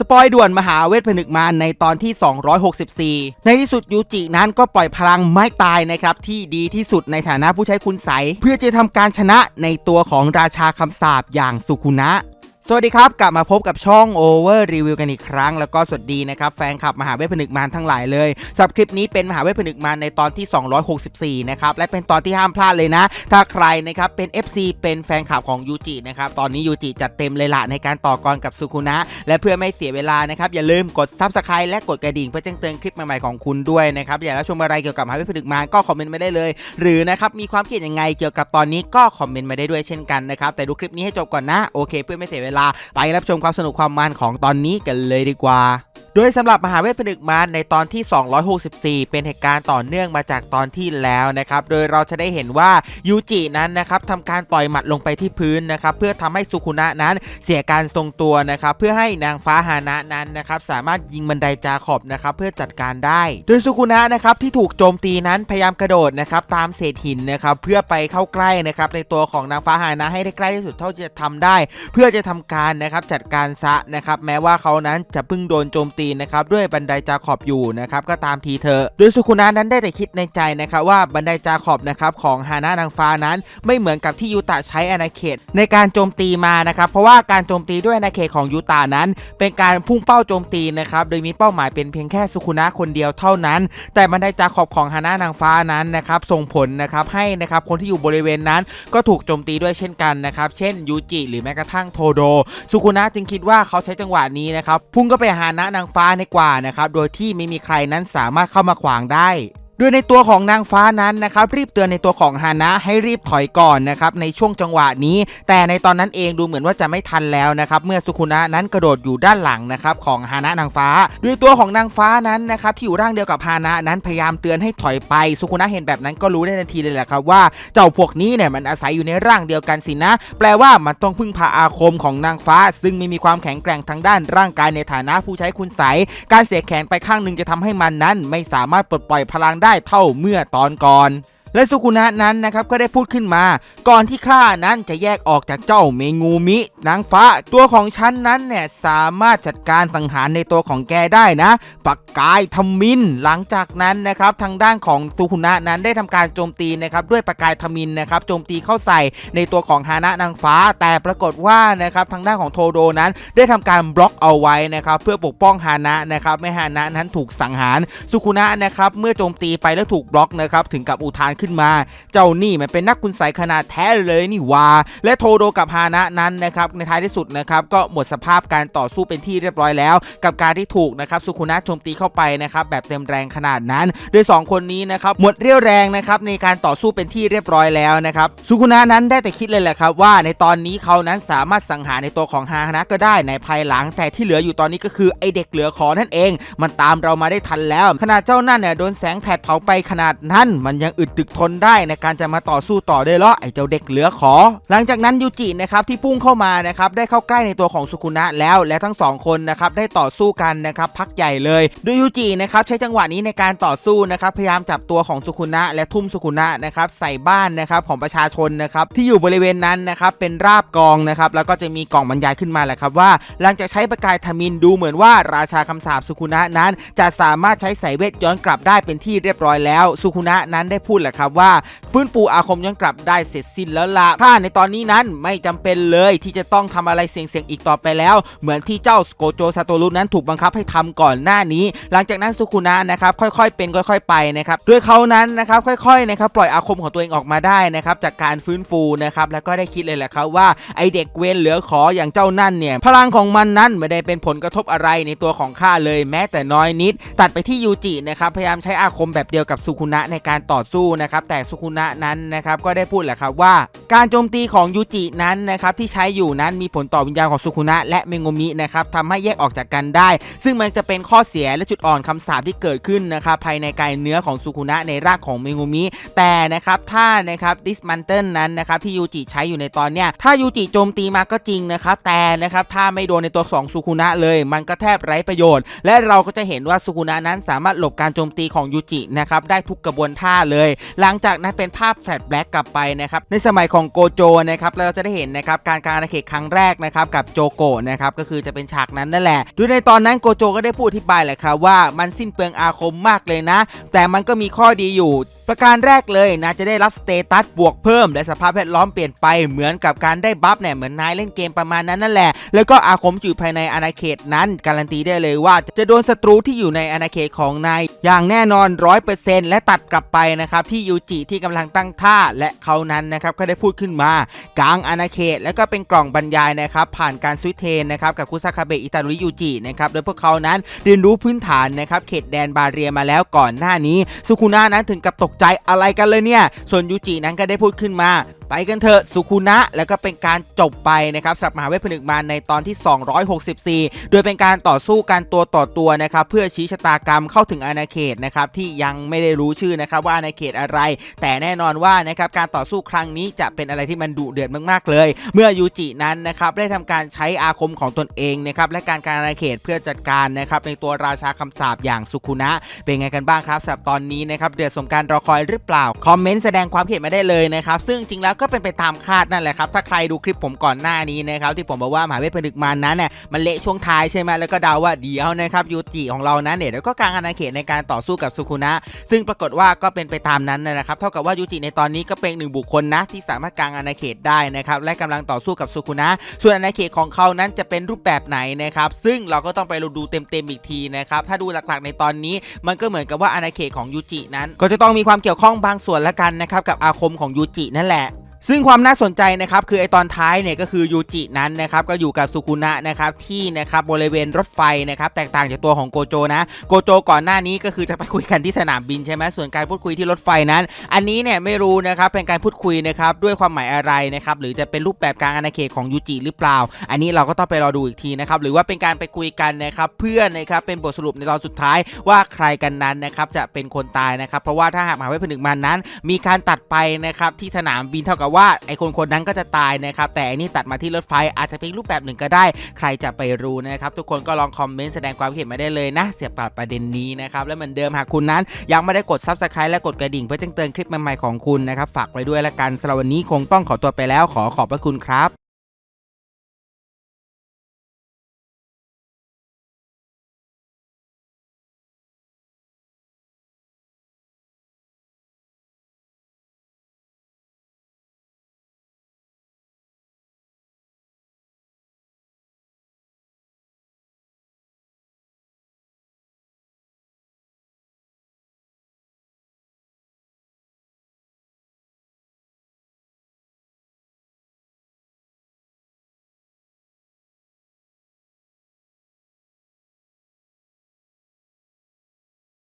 สปอยด่วนมหาเวทผนึกมารในตอนที่ 264 ในที่สุดยูจินั้นก็ปล่อยพลังไม้ตายนะครับที่ดีที่สุดในฐานะผู้ใช้คุณใสเพื่อจะทำการชนะในตัวของราชาคำสาบอย่างสุคุนะ สวัสดีครับ กลับมาพบกับช่อง Over Review กันอีกครั้ง แล้วก็สวัสดีนะครับ แฟนคลับมหาเวทผนึกมารทั้งหลายเลยสำหรับคลิปนี้เป็นมหาเวทผนึกมารในตอนที่ 264 นะครับ และเป็นตอนที่ห้ามพลาดเลยนะ ถ้าใครนะครับเป็น FC เป็นแฟนคลับของยูจินะครับ ตอนนี้ยูจิจัดเต็มเลยละในการต่อกรกับสุคุนะ และเพื่อไม่เสียเวลานะครับ อย่าลืมกด Subscribe และกดกระดิ่งเพื่อแจ้งเตือนคลิปใหม่ๆของคุณด้วยนะครับอยากรับชมอะไรเกี่ยวกับมหาเวทผนึกมารก็คอมเมนต์มาได้เลย หรือนะครับมีความคิดเห็นยังไงเกี่ยวกับตอนนี้ก็คอมเมนต์มาได้ด้วยเช่นกันนะครับแต่ดูคลิปนี้ให้จบก่อนนะโอเค เพื่อไม่เสียเวลาไปรับชมความสนุกความมันของตอนนี้กันเลยดีกว่า โดยสำหรับมหาเวทผนึกมารในตอนที่ 264 เป็นเหตุการณ์ต่อเนื่องมาจากตอนที่แล้วนะครับ โดยเราจะได้เห็นว่ายูจินั้นนะครับทำการต่อยหมัดลงไปที่พื้นนะครับ เพื่อทำให้สุคุนะนั้นเสียการทรงตัวนะครับ เพื่อให้นางฟ้าฮานะนั้นนะครับ สามารถยิงบันไดจาขอบนะครับ เพื่อจัดการได้ โดยสุคุนะนะครับที่ถูกโจมตีนั้นพยายามกระโดดนะครับตามเศษหินนะครับเพื่อไปเข้าใกล้นะครับในตัวของนางฟ้าฮานะให้ได้ใกล้ที่สุดเท่าที่จะทำได้ เพื่อจะทำการนะครับจัดการซะนะครับแม้ว่าเขานั้นจะเพิ่งโดนโจมตีนะครับด้วยบันไดจาขอบอยู่นะครับก็ตามทีเธอโดยสุคุนะนั้นได้แต่คิดในใจนะครับว่าบันไดจาขอบนะครับของฮานะนางฟ้านั้นไม่เหมือนกับที่ยูตะใช้อาณาเขตในการโจมตีมานะครับเพราะว่าการโจมตีด้วยอาณาเขตของยูตะนั้น เป็นการพุ่งเป้าโจมตีนะครับโดยมีเป้าหมายเป็นเพียงแค่สุคุนะคนเดียวเท่านั้น แต่บันไดจาขอบของฮานะนางฟ้านั้นนะครับส่งผลนะครับให้นะครับคนที่อยู่บริเวณนั้นก็ถูกโจมตีด้วยเช่นกันนะครับเช่นยูจิหรือแม้กระทั่งโทโดสุคุนะจึงคิดว่าเขาใช้จังหวะนี้นะครับพุ่งก็ไปหานะนางฟ้าในกว่านะครับ โดยที่ไม่มีใครนั้นสามารถเข้ามาขวางได้ โดยในตัวของนางฟ้านั้นนะครับรีบเตือนในตัวของฮานะให้รีบถอยก่อนนะครับในช่วงจังหวะนี้ แต่ในตอนนั้นเองดูเหมือนว่าจะไม่ทันแล้วนะครับเมื่อสุคุนะนั้นกระโดดอยู่ด้านหลังนะครับของฮานะนางฟ้า โดยตัวของนางฟ้านั้นนะครับที่อยู่ร่างเดียวกับฮานะนั้นพยายามเตือนให้ถอยไปสุคุนะเห็นแบบนั้นก็รู้ได้ทันทีเลยแหละครับว่าเจ้าพวกนี้เนี่ยมันอาศัยอยู่ในร่างเดียวกันสินะ แปลว่ามันต้องพึ่งพาอาคมของนางฟ้า ซึ่งไม่มีความแข็งแกร่งทางด้านร่างกายในฐานะผู้ใช้คุณไสยการเสียแขนไปข้างหนึ่งจะทำให้มันนั้น ไม่สามารถปลดปล่อยพลังได้ได้เท่าเมื่อตอนก่อน และสุกุนะนั้นนะครับก็ได้พูดขึ้นมา ก่อนที่ข้านั้นจะแยกออกจากเจ้าเมงูมินางฟ้า ตัวของฉันนั้นเนี่ยสามารถจัดการสังหารในตัวของแกได้นะ ปักกายทมิน หลังจากนั้นนะครับทางด้านของสุกุนะนั้นได้ทำการโจมตีนะครับด้วยปากกายทมินนะครับโจมตีเข้าใส่ในตัวของฮานะนางฟ้า แต่ปรากฏว่านะครับทางด้านของโทโดนั้นได้ทำการบล็อกเอาไว้นะครับเพื่อปกป้องฮานะนะครับไม่ให้ฮานะนั้นถูกสังหารสุคุนะนะครับเมื่อโจมตีไปแล้วถูกบล็อกนะครับถึงกับอุทานขึ้นมา เจ้านี่มันเป็นนักคุณใสยขนาดแท้เลยนี่วาและโทโดกับฮานะนั้นนะครับในท้ายที่สุดนะครับก็หมดสภาพการต่อสู้เป็นที่เรียบร้อยแล้ว กับการที่ถูกนะครับสุคุนะโจมตีเข้าไปนะครับแบบเต็มแรงขนาดนั้น โดยสองคนนี้นะครับหมดเรี่ยวแรงนะครับในการต่อสู้เป็นที่เรียบร้อยแล้วนะครับสุคุนะนั้นได้แต่คิดเลยแหละครับว่าในตอนนี้เขานั้นสามารถสังหารในตัวของฮานะก็ได้ในภายหลัง แต่ที่เหลืออยู่ตอนนี้ก็คือไอเด็กเหลือขอนั่นเอง มันตามเรามาได้ทันแล้วขนาดเจ้านั่นเนี่ยโดนแสงแผดเผาไปขนาดนั้น มันยังอึดตึกทนได้ในการจะมาต่อสู้ต่อได้เหรอไอเจ้าเด็กเหลือขอ หลังจากนั้นยูจินะครับที่พุ่งเข้ามานะครับได้เข้าใกล้ในตัวของสุคุนะแล้วและทั้งสองคนนะครับได้ต่อสู้กันนะครับพักใหญ่เลยโดยยูจินะครับใช้จังหวะนี้ในการต่อสู้นะครับพยายามจับตัวของสุคุนะและทุ่มสุคุนะนะครับใส่บ้านนะครับของประชาชนนะครับที่อยู่บริเวณนั้นนะครับเป็นราบกองนะครับแล้วก็จะมีกล่องบรรยายขึ้นมาแหละครับว่า หลังจากใช้ประกายทมินดูเหมือนว่าราชาคำสาปสุคุนะนั้น จะสามารถใช้สายเวทย้อนกลับได้เป็นที่เรียบร้อยแล้วสุคุนะนั้นได้พูดแหละครับว่าฟื้นฟูอาคมย้อนกลับได้เสร็จสิ้นแล้วล่ะถ้าในตอนนี้นั้นไม่จำเป็นเลยที่จะต้องทำอะไรเสี่ยงๆอีกต่อไปแล้ว เหมือนที่เจ้าโกโจซาโตรุนั้นถูกบังคับให้ทำก่อนหน้านี้ หลังจากนั้นสุคุนะนะครับค่อยๆเป็นค่อย ๆไปนะครับด้วยเขานั้นนะครับค่อยๆนะครับปล่อยอาคมของตัวเองออกมาได้นะครับจากการฟื้นฟูนะครับแล้วก็ได้คิดเลยแหละครับว่าไอเด็กเวนเหลือขออย่างเจ้านั่นเนี่ยพลังของมันนั้นไม่ได้เป็นผลกระทบอะไรในตัวของข้าเลยแม้แต่น้อยนิด ตัดไปที่ยูจินะครับพยายามใช้อาคมแบบเดียวกับสุคุนะในการต่อสู้นะครับแต่สุคุนะนั้นนะครับก็ได้พูดแหละครับว่า การโจมตีของยูจินั้นนะครับที่ใช้อยู่นั้นมีผลต่อวิญญาณของสุคุนะและเมงโงมินะครับทำให้แยกออกจากกันได้ ซึ่งมันจะเป็นข้อเสียและจุดอ่อนคำสาปที่เกิดขึ้นนะครับภายในกายเนื้อของสุคุนะในร่างของเมงโงมิแต่นะครับถ้านะครับดิสมันเติลนั้นนะครับที่ยูจิใช้อยู่ในตอนเนี้ยถ้ายูจิโจมตีมาก็จริงนะครับแต่นะครับถ้าไม่โดนในตัวของสุคุนะเลย มันก็แทบไร้ประโยชน์ และเราก็จะเห็นว่าสุคุนะนั้นสามารถหลบการโจมตีของยูจินะครับได้ทุกกระบวนท่าเลยหลังจากนั้นเป็นภาพแฟลชแบ็กกลับไปนะครับในสมัยของโกโจนะครับแล้วเราจะได้เห็นนะครับการการอาณาเขตครั้งแรกนะครับกับโจโกะนะครับก็คือจะเป็นฉากนั้นนั่นแหละโดยในตอนนั้นโกโจก็ได้พูดอธิบายแหละครับว่ามันสิ้นเปลืองอาคมมากเลยนะ แต่มันก็มีข้อดีอยู่ ประการแรกเลยนะจะได้รับสเตตัสบวกเพิ่ม และสภาพแวดล้อมเปลี่ยนไปเหมือนกับการได้บัฟเนี่ยเหมือนนายเล่นเกมประมาณนั้นนั่นแหละ แล้วก็อาคมอยู่ภายในอาณาเขตนั้น การันตีได้เลยว่าจะโดนศัตรูที่อยู่ในอาณาเขตของนายอย่างแน่นอน100%และตัดกลับไปนะครับที่ยูจิที่กำลังตั้งท่าและเขานั้นนะครับก็ได้พูดขึ้นมากลางอาณาเขต แล้วก็เป็นกล่องบรรยายนะครับผ่านการสวิตเทนนะครับกับคุซาคาเบะอิตาริยูจินะครับโดยพวกเขานั้นเรียนรู้พื้นฐานนะครับเขตแดนบาเรียมาแล้วก่อนหน้านี้ สุคุนะนั้นถึงกับตกใจอะไรกันเลยเนี่ย ส่วนยูจินั้นก็ได้พูดขึ้นมาไปกันเถอะสุคุนะแล้วก็เป็นการจบไปนะครับสำหรับมหาเวทผนึกมารในตอนที่ 264 โดยเป็นการต่อสู้กันตัวต่อตัวนะครับเพื่อชี้ชะตากรรมเข้าถึงอาณาเขตนะครับที่ยังไม่ได้รู้ชื่อนะครับว่าอาณาเขตอะไร แต่แน่นอนว่านะครับการต่อสู้ครั้งนี้จะเป็นอะไรที่มันดุเดือดมากๆเลย เมื่อยูจินั้นนะครับได้ทำการใช้อาคมของตนเองนะครับและการการอาณาเขตเพื่อจัดการนะครับในตัวราชาคำสาปอย่างสุคุนะเป็นไงกันบ้างครับสำหรับตอนนี้นะครับเดือดสมการรอคอยหรือเปล่าคอมเมนต์แสดงความคิดเห็นมาได้เลยนะครับซึ่งจริงแล้วก็เป็นไปตามคาดนั่นแหละครับ ถ้าใครดูคลิปผมก่อนหน้านี้นะครับที่ผมบอกว่ามหาเวทผนึกมารนั้นเนี่ยมันเละช่วงท้ายใช่ไหมแล้วก็เดาว่าเดียวนะครับยูจิของเรานั้นเนี่ยเดี๋ยวก็กลางอาณาเขตในการต่อสู้กับสุคุนะ ซึ่งปรากฏว่าก็เป็นไปตามนั้นนะครับเท่ากับว่ายูจิในตอนนี้ก็เป็นหนึ่งบุคคลนะที่สามารถกลางอาณาเขตได้นะครับและกำลังต่อสู้กับสุคุนะส่วนอาณาเขตของเขานั้นจะเป็นรูปแบบไหนนะครับซึ่งเราก็ต้องไปดูเต็มๆอีกทีนะครับถ้าดูหลักๆในตอนนี้มันก็เหมือนกับว่าอาณาเขตของยูจินั้น ก็จะต้องมีความเกี่ยวข้องบางส่วนละกันนะครับกับอาคมของยูจินั่นแหละ ซึ่งความน่าสนใจนะครับคือไอตอนท้ายเนี่ยก็คือยูจินั้นนะครับก็อยู่กับสุคุนะนะครับที่นะครับบริเวณรถไฟนะครับแตกต่างจากตัวของโกโจนะโกโจก่อนหน้านี้ก็คือจะไปคุยกันที่สนามบินใช่ไหมส่วนการพูดคุยที่รถไฟนั้น อันนี้เนี่ยไม่รู้นะครับเป็นการพูดคุยนะครับด้วยความหมายอะไรนะครับหรือจะเป็นรูปแบบกางอาณาเขตของยูจิหรือเปล่า อันนี้เราก็ต้องไปรอดูอีกทีนะครับหรือว่าเป็นการไปคุยกันนะครับเพื่อนะครับเป็นบทสรุปในตอนสุดท้ายว่าใครกันนั้นนะครับจะเป็นคนตายนะครับเพราะว่าถ้าหากมหาเวทผนึกมันนั้น มีการตัดไปนะครับที่สนามบินเท่ากับว่าไอคนคนนั้นก็จะตายนะครับแต่อันนี้ตัดมาที่รถไฟอาจจะเป็นรูปแบบหนึ่งก็ได้ ใครจะไปรู้นะครับทุกคนก็ลองคอมเมนต์แสดงความคิดเห็นมาได้เลยนะ เสียบปรับประเด็นนี้นะครับและเหมือนเดิมหากคุณนั้น ยังไม่ได้กดซับสไครต์และกดกระดิ่งเพื่อแจ้งเตือนคลิปใหม่ๆของคุณนะครับฝากไว้ด้วยละกันสำหรับวันนี้คงต้องขอตัวไปแล้วขอขอบพระคุณครับ